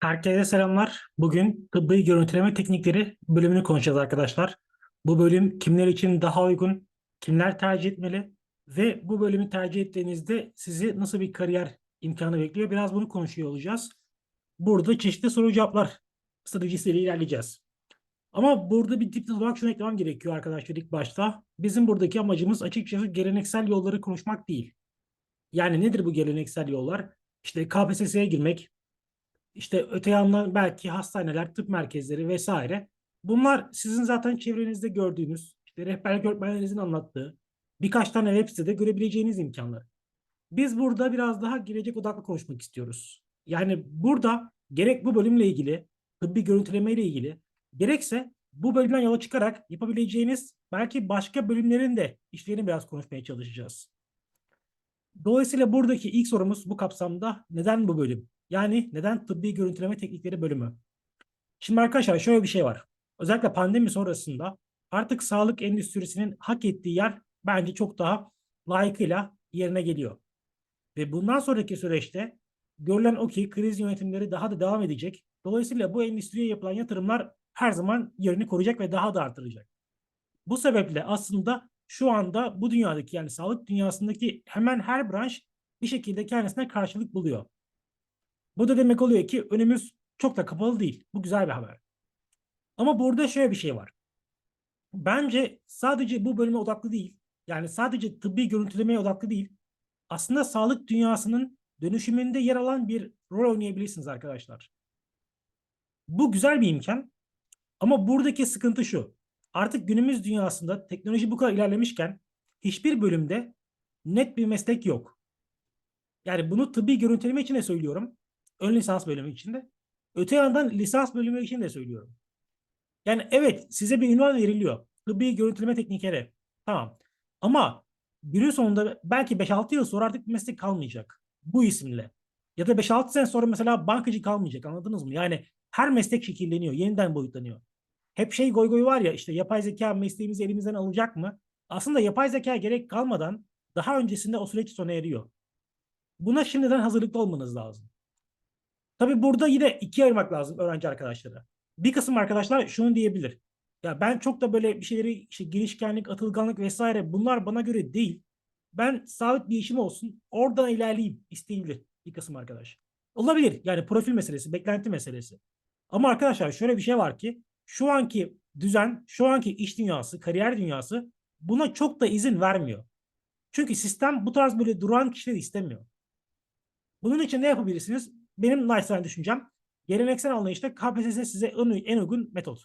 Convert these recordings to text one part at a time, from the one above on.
Herkese selamlar. Bugün tıbbi görüntüleme teknikleri bölümünü konuşacağız arkadaşlar. Bu bölüm kimler için daha uygun, kimler tercih etmeli ve bu bölümü tercih ettiğinizde sizi nasıl bir kariyer imkanı bekliyor? Biraz bunu konuşuyor olacağız. Burada çeşitli soru cevaplar stratejisiyle ilerleyeceğiz. Ama burada bir dipnot olarak şunu eklemem gerekiyor arkadaşlar ilk başta. Bizim buradaki amacımız açıkçası geleneksel yolları konuşmak değil. Yani nedir bu geleneksel yollar? İşte KPSS'ye girmek, işte öte yandan belki hastaneler, tıp merkezleri vesaire. Bunlar sizin zaten çevrenizde gördüğünüz, işte rehberlik öğretmenlerinizin anlattığı, birkaç tane web sitede görebileceğiniz imkanlar. Biz burada biraz daha gelecek odaklı konuşmak istiyoruz. Yani burada gerek bu bölümle ilgili, tıbbi görüntüleme ile ilgili, gerekse bu bölümden yola çıkarak yapabileceğiniz belki başka bölümlerin de işlerini biraz konuşmaya çalışacağız. Dolayısıyla buradaki ilk sorumuz bu kapsamda neden bu bölüm? Yani neden tıbbi görüntüleme teknikleri bölümü? Şimdi arkadaşlar şöyle bir şey var. Özellikle pandemi sonrasında artık sağlık endüstrisinin hak ettiği yer bence çok daha layıkıyla yerine geliyor. Ve bundan sonraki süreçte görülen o ki kriz yönetimleri daha da devam edecek. Dolayısıyla bu endüstriye yapılan yatırımlar her zaman yerini koruyacak ve daha da artıracak. Bu sebeple aslında şu anda bu dünyadaki yani sağlık dünyasındaki hemen her branş bir şekilde kendisine karşılık buluyor. Bu da demek oluyor ki önümüz çok da kapalı değil. Bu güzel bir haber. Ama burada şöyle bir şey var. Bence sadece bu bölüme odaklı değil. Yani sadece tıbbi görüntülemeye odaklı değil. Aslında sağlık dünyasının dönüşümünde yer alan bir rol oynayabilirsiniz arkadaşlar. Bu güzel bir imkan. Ama buradaki sıkıntı şu. Artık günümüz dünyasında teknoloji bu kadar ilerlemişken hiçbir bölümde net bir meslek yok. Yani bunu tıbbi görüntüleme için de söylüyorum. Ön lisans bölümü için de. Öte yandan lisans bölümü için de söylüyorum. Yani evet size bir ünvan veriliyor. Tıbbi görüntüleme teknikeri. Tamam. Ama günün sonunda belki 5-6 yıl sonra artık bir meslek kalmayacak. Bu isimle. Ya da 5-6 sene sonra mesela bankacı kalmayacak. Anladınız mı? Yani her meslek şekilleniyor. Yeniden boyutlanıyor. Hep şey goy goy var ya işte yapay zeka mesleğimizi elimizden alacak mı? Aslında yapay zeka gerek kalmadan daha öncesinde o süreç sona eriyor. Buna şimdiden hazırlıklı olmanız lazım. Tabii burada yine ikiye ayırmak lazım öğrenci arkadaşlara. Bir kısım arkadaşlar şunu diyebilir. Ya ben çok da böyle bir şeyleri işte girişkenlik, atılganlık vesaire bunlar bana göre değil. Ben sabit bir işim olsun, oradan ilerleyeyim isteyebilir bir kısım arkadaş. Olabilir. Yani profil meselesi, beklenti meselesi. Ama arkadaşlar şöyle bir şey var ki şu anki düzen, şu anki iş dünyası, kariyer dünyası buna çok da izin vermiyor. Çünkü sistem bu tarz böyle duran kişileri istemiyor. Bunun için ne yapabilirsiniz? Benim naçizane düşüncem geleneksel anlayışta KPSS size en, en uygun metot.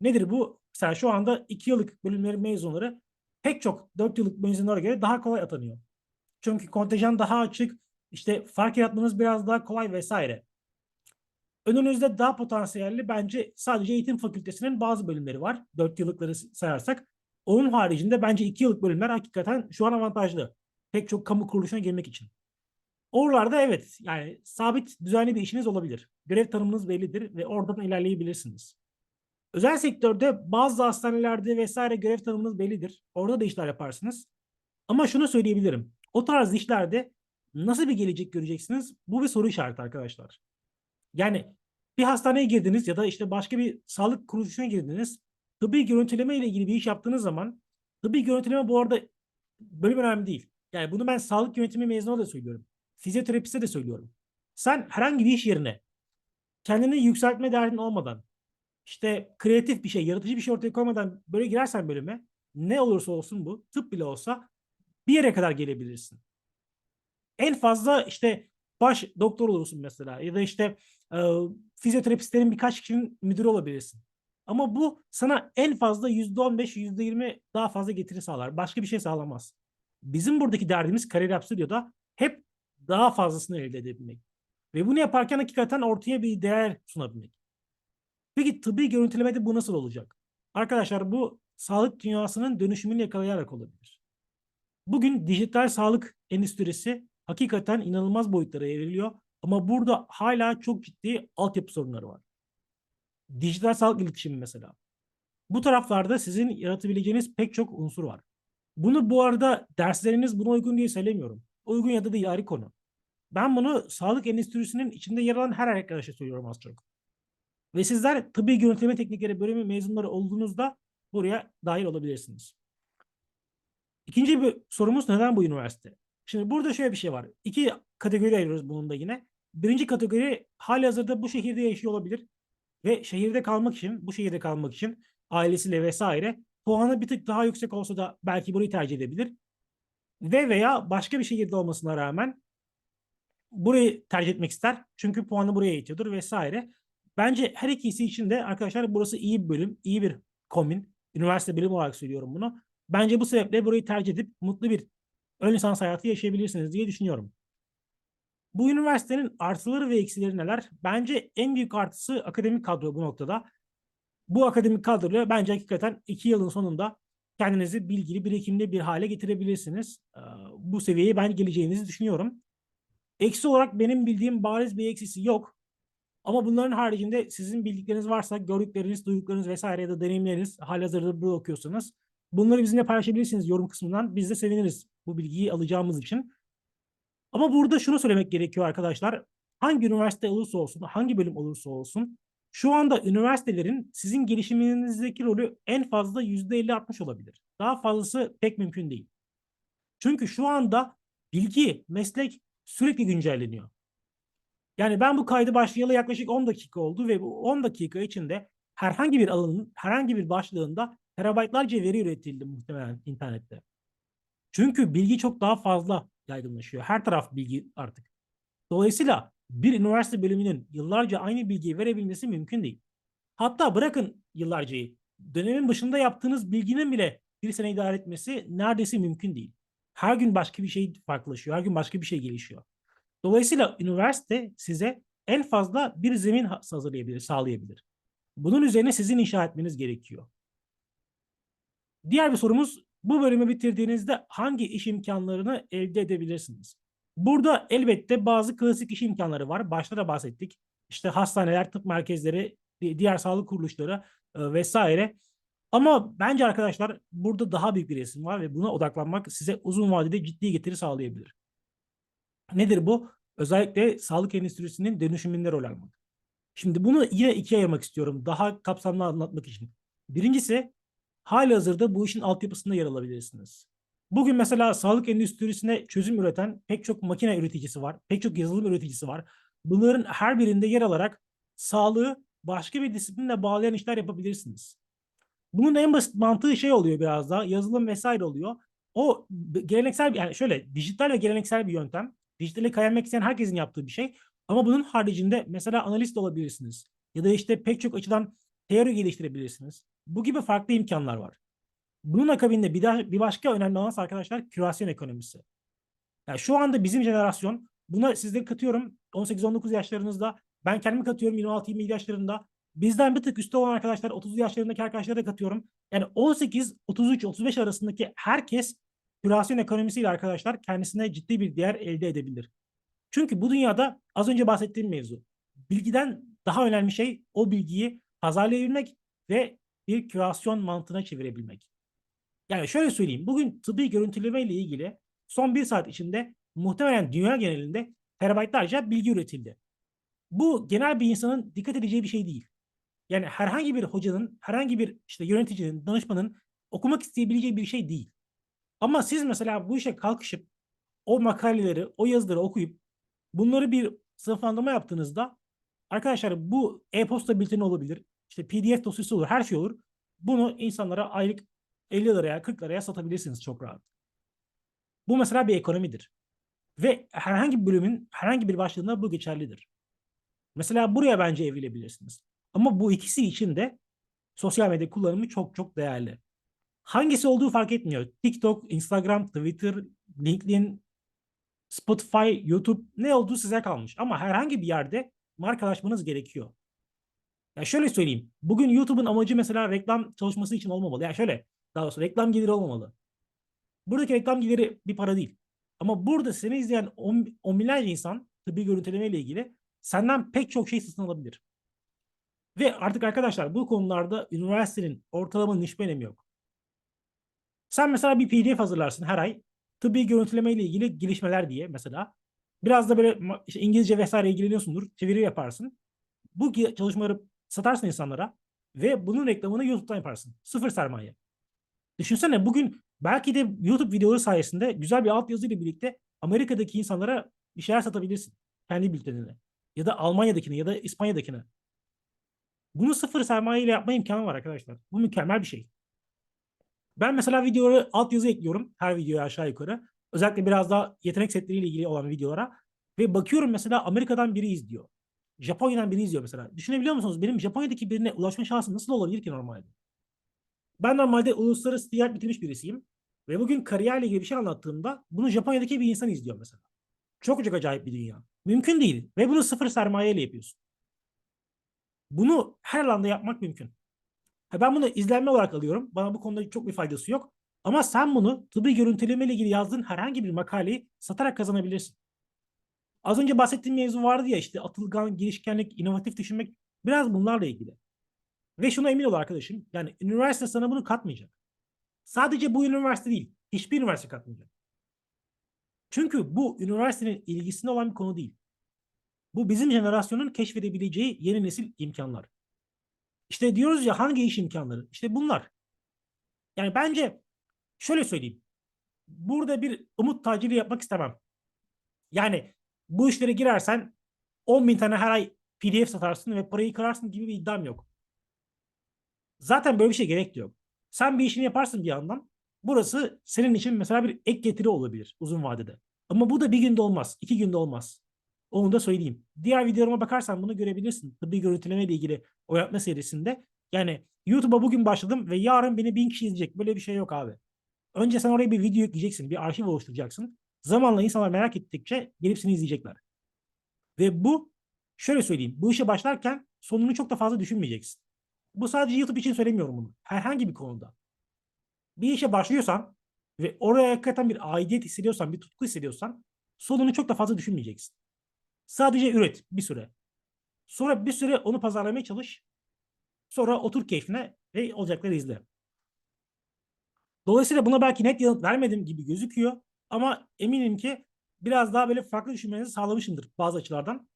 Nedir bu? Mesela şu anda 2 yıllık bölümlerin mezunları pek çok 4 yıllık mezunlara göre daha kolay atanıyor. Çünkü kontenjan daha açık, işte fark yaratmanız biraz daha kolay vesaire. Önünüzde daha potansiyelli bence sadece eğitim fakültesinin bazı bölümleri var. 4 yıllıkları sayarsak. Onun haricinde bence 2 yıllık bölümler hakikaten şu an avantajlı. Pek çok kamu kuruluşuna girmek için. Oralarda evet yani sabit düzenli bir işiniz olabilir. Görev tanımınız bellidir ve oradan ilerleyebilirsiniz. Özel sektörde bazı hastanelerde vesaire görev tanımınız bellidir. Orada da işler yaparsınız. Ama şunu söyleyebilirim. O tarz işlerde nasıl bir gelecek göreceksiniz? Bu bir soru işareti arkadaşlar. Yani bir hastaneye girdiniz ya da işte başka bir sağlık kuruluşuna girdiniz. Tıbbi görüntüleme ile ilgili bir iş yaptığınız zaman tıbbi görüntüleme bu arada bölüm önemli değil. Yani bunu ben sağlık yönetimi mezunu da söylüyorum. Fizyoterapiste de söylüyorum. Sen herhangi bir iş yerine kendini yükseltme derdin olmadan işte kreatif bir şey, yaratıcı bir şey ortaya koymadan böyle girersen bölüme ne olursa olsun bu tıp bile olsa bir yere kadar gelebilirsin. En fazla işte baş doktor olursun mesela ya da işte e, fizyoterapistlerin birkaç kişinin müdürü olabilirsin. Ama bu sana en fazla %15, %20 daha fazla getiri sağlar. Başka bir şey sağlamaz. Bizim buradaki derdimiz kariyer stüdyoda hep daha fazlasını elde edebilmek. Ve bunu yaparken hakikaten ortaya bir değer sunabilmek. Peki tıbbi görüntülemede bu nasıl olacak? Arkadaşlar bu sağlık dünyasının dönüşümünü yakalayarak olabilir. Bugün dijital sağlık endüstrisi hakikaten inanılmaz boyutlara evriliyor. Ama burada hala çok ciddi altyapı sorunları var. Dijital sağlık iletişimi mesela. Bu taraflarda sizin yaratabileceğiniz pek çok unsur var. Bunu bu arada dersleriniz buna uygun diye söylemiyorum. Uygun ya da değil ayrı konu. Ben bunu sağlık endüstrisinin içinde yer alan her arkadaşa söylüyorum az çok. Ve sizler tıbbi görüntüleme teknikleri bölümü mezunları olduğunuzda buraya dahil olabilirsiniz. İkinci bir sorumuz neden bu üniversite? Şimdi burada şöyle bir şey var. İki kategori ayırıyoruz bunun da yine. Birinci kategori hali hazırda bu şehirde yaşıyor olabilir. Ve şehirde kalmak için, bu şehirde kalmak için ailesiyle vesaire puanı bir tık daha yüksek olsa da belki burayı tercih edebilir. Ve veya başka bir şehirde olmasına rağmen burayı tercih etmek ister. Çünkü puanı buraya yetiyordur vesaire. Bence her ikisi için de arkadaşlar burası iyi bir bölüm, iyi bir kombin. Üniversite bölümü olarak söylüyorum bunu. Bence bu sebeple burayı tercih edip mutlu bir ön lisans hayatı yaşayabilirsiniz diye düşünüyorum. Bu üniversitenin artıları ve eksileri neler? Bence en büyük artısı akademik kadro bu noktada. Bu akademik kadroyla bence hakikaten iki yılın sonunda kendinizi bilgili, birikimli bir hale getirebilirsiniz. Ee, Bu seviyeye ben geleceğinizi düşünüyorum. Eksi olarak benim bildiğim bariz bir eksisi yok. Ama bunların haricinde sizin bildikleriniz varsa, gördükleriniz, duyduklarınız vesaire ya da deneyimleriniz halihazırda burada okuyorsanız bunları bizimle paylaşabilirsiniz yorum kısmından. Biz de seviniriz bu bilgiyi alacağımız için. Ama burada şunu söylemek gerekiyor arkadaşlar. Hangi üniversite olursa olsun, hangi bölüm olursa olsun şu anda üniversitelerin sizin gelişiminizdeki rolü en fazla %50-60 olabilir. Daha fazlası pek mümkün değil. Çünkü şu anda bilgi, meslek sürekli güncelleniyor. Yani ben bu kaydı başlayalı yaklaşık 10 dakika oldu ve bu 10 dakika içinde herhangi bir alanın, herhangi bir başlığında terabaytlarca veri üretildi muhtemelen internette. Çünkü bilgi çok daha fazla yaygınlaşıyor. Her taraf bilgi artık. Dolayısıyla bir üniversite bölümünün yıllarca aynı bilgiyi verebilmesi mümkün değil. Hatta bırakın yıllarcayı, dönemin başında yaptığınız bilginin bile bir sene idare etmesi neredeyse mümkün değil. Her gün başka bir şey farklılaşıyor, her gün başka bir şey gelişiyor. Dolayısıyla üniversite size en fazla bir zemin hazırlayabilir, sağlayabilir. Bunun üzerine sizin inşa etmeniz gerekiyor. Diğer bir sorumuz bu bölümü bitirdiğinizde hangi iş imkanlarını elde edebilirsiniz? Burada elbette bazı klasik iş imkanları var. Başta da bahsettik. İşte hastaneler, tıp merkezleri, diğer sağlık kuruluşları e, vesaire. Ama bence arkadaşlar burada daha büyük bir resim var ve buna odaklanmak size uzun vadede ciddi getiri sağlayabilir. Nedir bu? Özellikle sağlık endüstrisinin dönüşümünde rol almak. Şimdi bunu yine ikiye ayırmak istiyorum. Daha kapsamlı anlatmak için. Birincisi hali hazırda bu işin altyapısında yer alabilirsiniz. Bugün mesela sağlık endüstrisine çözüm üreten pek çok makine üreticisi var. Pek çok yazılım üreticisi var. Bunların her birinde yer alarak sağlığı başka bir disiplinle bağlayan işler yapabilirsiniz. Bunun en basit mantığı şey oluyor biraz daha yazılım vesaire oluyor. O geleneksel yani şöyle dijital ve geleneksel bir yöntem. Dijitale kaymak isteyen herkesin yaptığı bir şey. Ama bunun haricinde mesela analist olabilirsiniz. Ya da işte pek çok açıdan teori geliştirebilirsiniz. Bu gibi farklı imkanlar var. Bunun akabinde bir, daha, bir başka önemli alan arkadaşlar kürasyon ekonomisi. Yani şu anda bizim jenerasyon buna sizleri katıyorum 18-19 yaşlarınızda ben kendimi katıyorum 26-27 yaşlarında bizden bir tık üstte olan arkadaşlar 30 yaşlarındaki arkadaşlara da katıyorum. Yani 18-33-35 arasındaki herkes kürasyon ekonomisiyle arkadaşlar kendisine ciddi bir değer elde edebilir. Çünkü bu dünyada az önce bahsettiğim mevzu. Bilgiden daha önemli şey o bilgiyi pazarlayabilmek ve bir kürasyon mantığına çevirebilmek. Yani şöyle söyleyeyim. Bugün tıbbi görüntüleme ile ilgili son bir saat içinde muhtemelen dünya genelinde terabaytlarca bilgi üretildi. Bu genel bir insanın dikkat edeceği bir şey değil. Yani herhangi bir hocanın, herhangi bir işte yöneticinin, danışmanın okumak isteyebileceği bir şey değil. Ama siz mesela bu işe kalkışıp o makaleleri, o yazıları okuyup bunları bir sınıflandırma yaptığınızda arkadaşlar bu e-posta bülteni olabilir, işte PDF dosyası olur, her şey olur. Bunu insanlara aylık 50 liraya, 40 liraya satabilirsiniz çok rahat. Bu mesela bir ekonomidir. Ve herhangi bir bölümün herhangi bir başlığında bu geçerlidir. Mesela buraya bence evrilebilirsiniz. Ama bu ikisi için de sosyal medya kullanımı çok çok değerli. Hangisi olduğu fark etmiyor. TikTok, Instagram, Twitter, LinkedIn, Spotify, YouTube ne olduğu size kalmış. Ama herhangi bir yerde markalaşmanız gerekiyor. Ya şöyle söyleyeyim. Bugün YouTube'un amacı mesela reklam çalışması için olmamalı. Yani şöyle daha doğrusu reklam geliri olmamalı. Buradaki reklam geliri bir para değil. Ama burada seni izleyen on, on binlerce insan tıbbi görüntüleme ile ilgili senden pek çok şey satın alabilir. Ve artık arkadaşlar bu konularda üniversitenin ortalama niş önemi yok. Sen mesela bir PDF hazırlarsın her ay. Tıbbi görüntüleme ile ilgili gelişmeler diye mesela. Biraz da böyle işte İngilizce vesaire ilgileniyorsundur. Çeviri yaparsın. Bu çalışmaları satarsın insanlara ve bunun reklamını YouTube'dan yaparsın. Sıfır sermaye. Düşünsene bugün belki de YouTube videoları sayesinde güzel bir altyazıyla birlikte Amerika'daki insanlara bir şeyler satabilirsin. Kendi bültenine. Ya da Almanya'dakine ya da İspanya'dakine. Bunu sıfır sermaye ile yapma imkanı var arkadaşlar. Bu mükemmel bir şey. Ben mesela videoları altyazı ekliyorum. Her videoya aşağı yukarı. Özellikle biraz daha yetenek setleriyle ilgili olan videolara. Ve bakıyorum mesela Amerika'dan biri izliyor. Japonya'dan biri izliyor mesela. Düşünebiliyor musunuz? Benim Japonya'daki birine ulaşma şansım nasıl olabilir ki normalde? Ben normalde uluslararası ticaret bitirmiş birisiyim. Ve bugün kariyerle ilgili bir şey anlattığımda bunu Japonya'daki bir insan izliyor mesela. Çok çok acayip bir dünya. Mümkün değil. Ve bunu sıfır sermayeyle yapıyorsun. Bunu her alanda yapmak mümkün. Ben bunu izlenme olarak alıyorum. Bana bu konuda çok bir faydası yok. Ama sen bunu tıbbi görüntüleme ile ilgili yazdığın herhangi bir makaleyi satarak kazanabilirsin. Az önce bahsettiğim mevzu vardı ya işte atılgan, girişkenlik, inovatif düşünmek biraz bunlarla ilgili. Ve şuna emin ol arkadaşım. Yani üniversite sana bunu katmayacak. Sadece bu üniversite değil. Hiçbir üniversite katmayacak. Çünkü bu üniversitenin ilgisinde olan bir konu değil. Bu bizim jenerasyonun keşfedebileceği yeni nesil imkanlar. İşte diyoruz ya hangi iş imkanları? İşte bunlar. Yani bence şöyle söyleyeyim. Burada bir umut taciri yapmak istemem. Yani bu işlere girersen 10 bin tane her ay PDF satarsın ve parayı kırarsın gibi bir iddiam yok. Zaten böyle bir şey gerek yok. Sen bir işini yaparsın bir yandan. Burası senin için mesela bir ek getiri olabilir uzun vadede. Ama bu da bir günde olmaz, iki günde olmaz. Onu da söyleyeyim. Diğer videolarıma bakarsan bunu görebilirsin. Tıbbi görüntüleme ile ilgili oynatma serisinde. Yani YouTube'a bugün başladım ve yarın beni bin kişi izleyecek. Böyle bir şey yok abi. Önce sen oraya bir video yükleyeceksin, bir arşiv oluşturacaksın. Zamanla insanlar merak ettikçe gelip seni izleyecekler. Ve bu, şöyle söyleyeyim, bu işe başlarken sonunu çok da fazla düşünmeyeceksin. Bu sadece YouTube için söylemiyorum bunu. Herhangi bir konuda. Bir işe başlıyorsan ve oraya hakikaten bir aidiyet hissediyorsan, bir tutku hissediyorsan sonunu çok da fazla düşünmeyeceksin. Sadece üret bir süre. Sonra bir süre onu pazarlamaya çalış. Sonra otur keyfine ve olacakları izle. Dolayısıyla buna belki net yanıt vermedim gibi gözüküyor. Ama eminim ki biraz daha böyle farklı düşünmenizi sağlamışımdır bazı açılardan.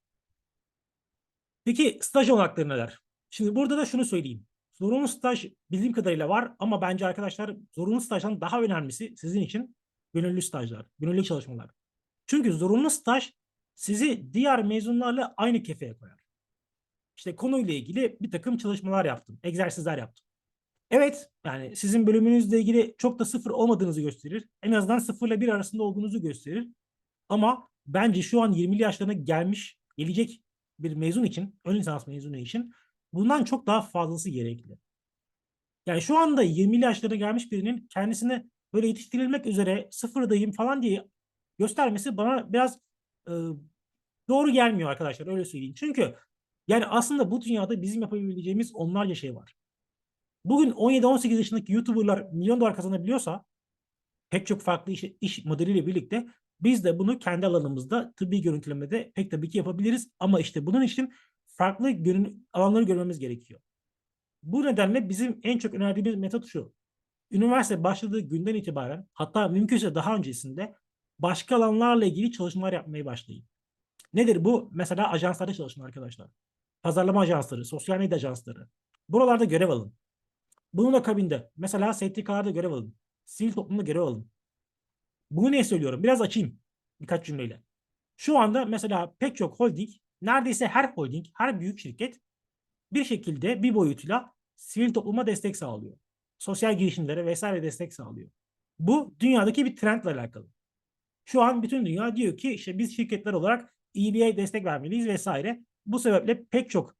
Peki staj olanakları neler? Şimdi burada da şunu söyleyeyim. Zorunlu staj bildiğim kadarıyla var ama bence arkadaşlar zorunlu stajdan daha önemlisi sizin için gönüllü stajlar, gönüllü çalışmalar. Çünkü zorunlu staj sizi diğer mezunlarla aynı kefeye koyar. İşte konuyla ilgili bir takım çalışmalar yaptım, egzersizler yaptım. Evet, yani sizin bölümünüzle ilgili çok da sıfır olmadığınızı gösterir. En azından sıfırla bir arasında olduğunuzu gösterir. Ama bence şu an 20'li yaşlarına gelmiş, gelecek bir mezun için, ön lisans mezunu için bundan çok daha fazlası gerekli. Yani şu anda 20'li yaşlarına gelmiş birinin kendisine böyle yetiştirilmek üzere sıfırdayım falan diye göstermesi bana biraz e, doğru gelmiyor arkadaşlar öyle söyleyeyim. Çünkü yani aslında bu dünyada bizim yapabileceğimiz onlarca şey var. Bugün 17-18 yaşındaki YouTuber'lar milyon dolar kazanabiliyorsa pek çok farklı iş, iş modeliyle birlikte biz de bunu kendi alanımızda tıbbi görüntülemede pek tabii ki yapabiliriz. Ama işte bunun için farklı görün, alanları görmemiz gerekiyor. Bu nedenle bizim en çok önerdiğimiz metot şu. Üniversite başladığı günden itibaren hatta mümkünse daha öncesinde başka alanlarla ilgili çalışmalar yapmaya başlayın. Nedir bu? Mesela ajanslarda çalışın arkadaşlar. Pazarlama ajansları, sosyal medya ajansları. Buralarda görev alın. Bunun akabinde mesela STK'larda görev alın. Sivil toplumda görev alın. Bunu niye söylüyorum? Biraz açayım birkaç cümleyle. Şu anda mesela pek çok holding, neredeyse her holding, her büyük şirket bir şekilde bir boyutuyla sivil topluma destek sağlıyor. Sosyal girişimlere vesaire destek sağlıyor. Bu dünyadaki bir trendle alakalı. Şu an bütün dünya diyor ki işte biz şirketler olarak EBA destek vermeliyiz vesaire. Bu sebeple pek çok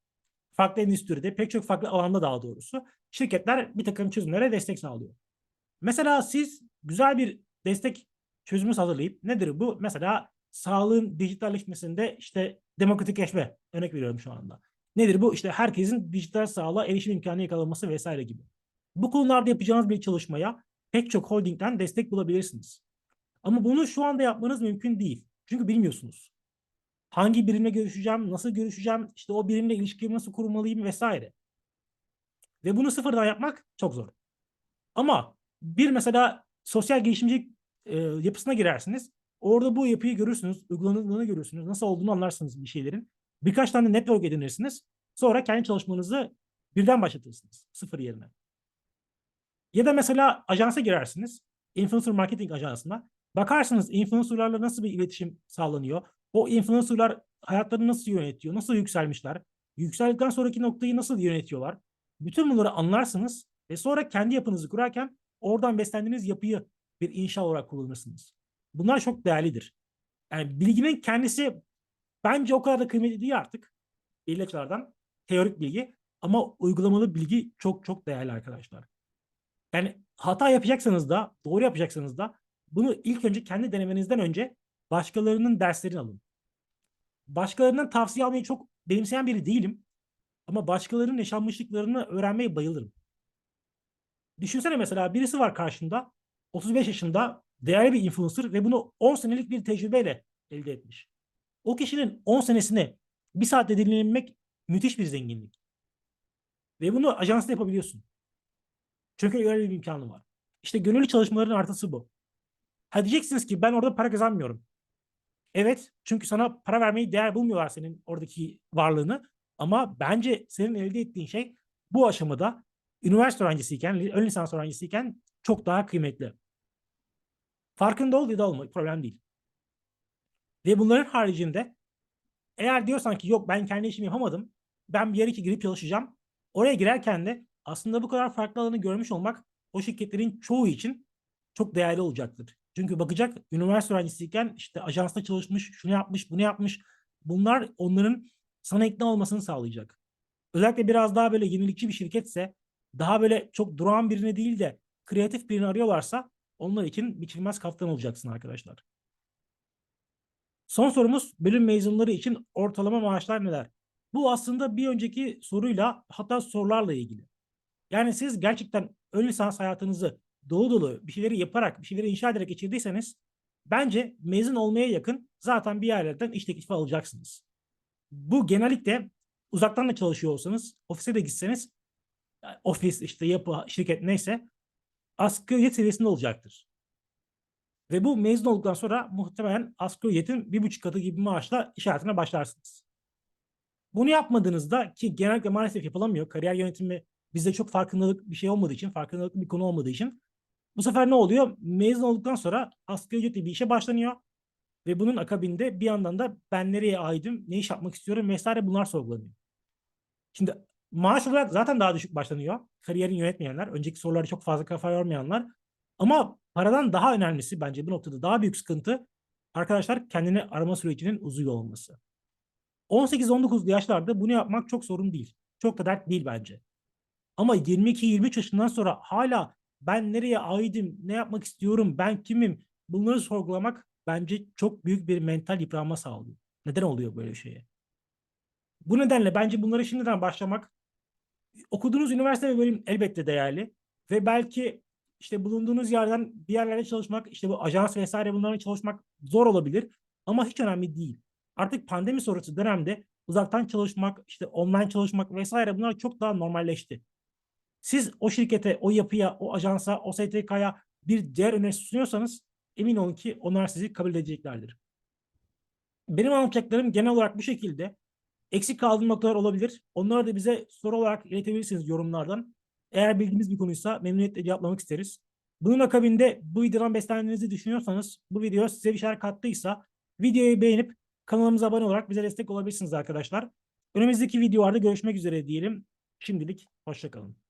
farklı endüstride, pek çok farklı alanda daha doğrusu şirketler bir takım çözümlere destek sağlıyor. Mesela siz güzel bir destek çözümü hazırlayıp nedir bu? Mesela sağlığın dijitalleşmesinde işte demokratikleşme örnek veriyorum şu anda. Nedir bu? İşte herkesin dijital sağlığa erişim imkanı yakalanması vesaire gibi. Bu konularda yapacağınız bir çalışmaya pek çok holdingden destek bulabilirsiniz. Ama bunu şu anda yapmanız mümkün değil. Çünkü bilmiyorsunuz. Hangi birimle görüşeceğim, nasıl görüşeceğim, işte o birimle ilişkimi nasıl kurmalıyım vesaire. Ve bunu sıfırdan yapmak çok zor. Ama bir mesela sosyal girişimcilik e, yapısına girersiniz Orada bu yapıyı görürsünüz, uygulanıldığını görürsünüz, nasıl olduğunu anlarsınız bir şeylerin. Birkaç tane network edinirsiniz. Sonra kendi çalışmanızı birden başlatırsınız. Sıfır yerine. Ya da mesela ajansa girersiniz. Influencer marketing ajansına. Bakarsınız influencerlarla nasıl bir iletişim sağlanıyor. O influencerlar hayatlarını nasıl yönetiyor, nasıl yükselmişler. Yükseldikten sonraki noktayı nasıl yönetiyorlar. Bütün bunları anlarsınız ve sonra kendi yapınızı kurarken oradan beslendiğiniz yapıyı bir inşa olarak kullanırsınız. Bunlar çok değerlidir. Yani bilginin kendisi bence o kadar da kıymetli değil artık. Belli açılardan. Teorik bilgi. Ama uygulamalı bilgi çok çok değerli arkadaşlar. Yani hata yapacaksanız da, doğru yapacaksanız da bunu ilk önce kendi denemenizden önce başkalarının derslerini alın. Başkalarından tavsiye almayı çok benimseyen biri değilim. Ama başkalarının yaşanmışlıklarını öğrenmeye bayılırım. Düşünsene mesela birisi var karşında 35 yaşında değerli bir influencer ve bunu 10 senelik bir tecrübeyle elde etmiş. O kişinin 10 senesini bir saatte dinlemek müthiş bir zenginlik. Ve bunu ajansla yapabiliyorsun. Çünkü öyle bir imkanı var. İşte gönüllü çalışmaların artısı bu. Ha diyeceksiniz ki ben orada para kazanmıyorum. Evet çünkü sana para vermeyi değer bulmuyorlar senin oradaki varlığını. Ama bence senin elde ettiğin şey bu aşamada üniversite öğrencisiyken, ön lisans öğrencisiyken çok daha kıymetli. Farkında ol ya da olma problem değil. Ve bunların haricinde eğer diyorsan ki yok ben kendi işimi yapamadım. Ben bir yere ki girip çalışacağım. Oraya girerken de aslında bu kadar farklı alanı görmüş olmak o şirketlerin çoğu için çok değerli olacaktır. Çünkü bakacak üniversite öğrencisiyken işte ajansta çalışmış, şunu yapmış, bunu yapmış. Bunlar onların sana ikna olmasını sağlayacak. Özellikle biraz daha böyle yenilikçi bir şirketse daha böyle çok duran birini değil de kreatif birini arıyorlarsa onlar için biçilmez kaftan olacaksın arkadaşlar. Son sorumuz bölüm mezunları için ortalama maaşlar neler? Bu aslında bir önceki soruyla hatta sorularla ilgili. Yani siz gerçekten ön lisans hayatınızı dolu dolu bir şeyleri yaparak, bir şeyleri inşa ederek geçirdiyseniz bence mezun olmaya yakın zaten bir yerlerden iş teklifi alacaksınız. Bu genellikle uzaktan da çalışıyor olsanız, ofise de gitseniz, ofis işte yapı, şirket neyse asgari ücret seviyesinde olacaktır. Ve bu mezun olduktan sonra muhtemelen asgari ücretin bir buçuk katı gibi maaşla iş hayatına başlarsınız. Bunu yapmadığınızda ki genellikle maalesef yapılamıyor. Kariyer yönetimi bizde çok farkındalık bir şey olmadığı için, farkındalıklı bir konu olmadığı için bu sefer ne oluyor? Mezun olduktan sonra asgari ücretli bir işe başlanıyor. Ve bunun akabinde bir yandan da ben nereye aidim, ne iş yapmak istiyorum vesaire bunlar sorgulanıyor. Şimdi maaş olarak zaten daha düşük başlanıyor. Kariyerini yönetmeyenler, önceki soruları çok fazla kafa yormayanlar. Ama paradan daha önemlisi bence bu noktada daha büyük sıkıntı arkadaşlar kendini arama sürecinin uzuyor olması. 18-19 yaşlarda bunu yapmak çok sorun değil. Çok da dert değil bence. Ama 22-23 yaşından sonra hala ben nereye aidim, ne yapmak istiyorum, ben kimim bunları sorgulamak bence çok büyük bir mental yıpranma sağlıyor. Neden oluyor böyle şeye? Bu nedenle bence bunları şimdiden başlamak okuduğunuz üniversite ve bölüm elbette değerli ve belki işte bulunduğunuz yerden bir yerlerde çalışmak, işte bu ajans vesaire bunlarla çalışmak zor olabilir ama hiç önemli değil. Artık pandemi sonrası dönemde uzaktan çalışmak, işte online çalışmak vesaire bunlar çok daha normalleşti. Siz o şirkete, o yapıya, o ajansa, o STK'ya bir değer önerisi sunuyorsanız emin olun ki onlar sizi kabul edeceklerdir. Benim anlatacaklarım genel olarak bu şekilde. Eksik kaldığım noktalar olabilir. Onları da bize soru olarak iletebilirsiniz yorumlardan. Eğer bildiğimiz bir konuysa memnuniyetle cevaplamak isteriz. Bunun akabinde bu videodan beslendiğinizi düşünüyorsanız, bu video size bir şeyler kattıysa videoyu beğenip kanalımıza abone olarak bize destek olabilirsiniz arkadaşlar. Önümüzdeki videolarda görüşmek üzere diyelim. Şimdilik hoşçakalın.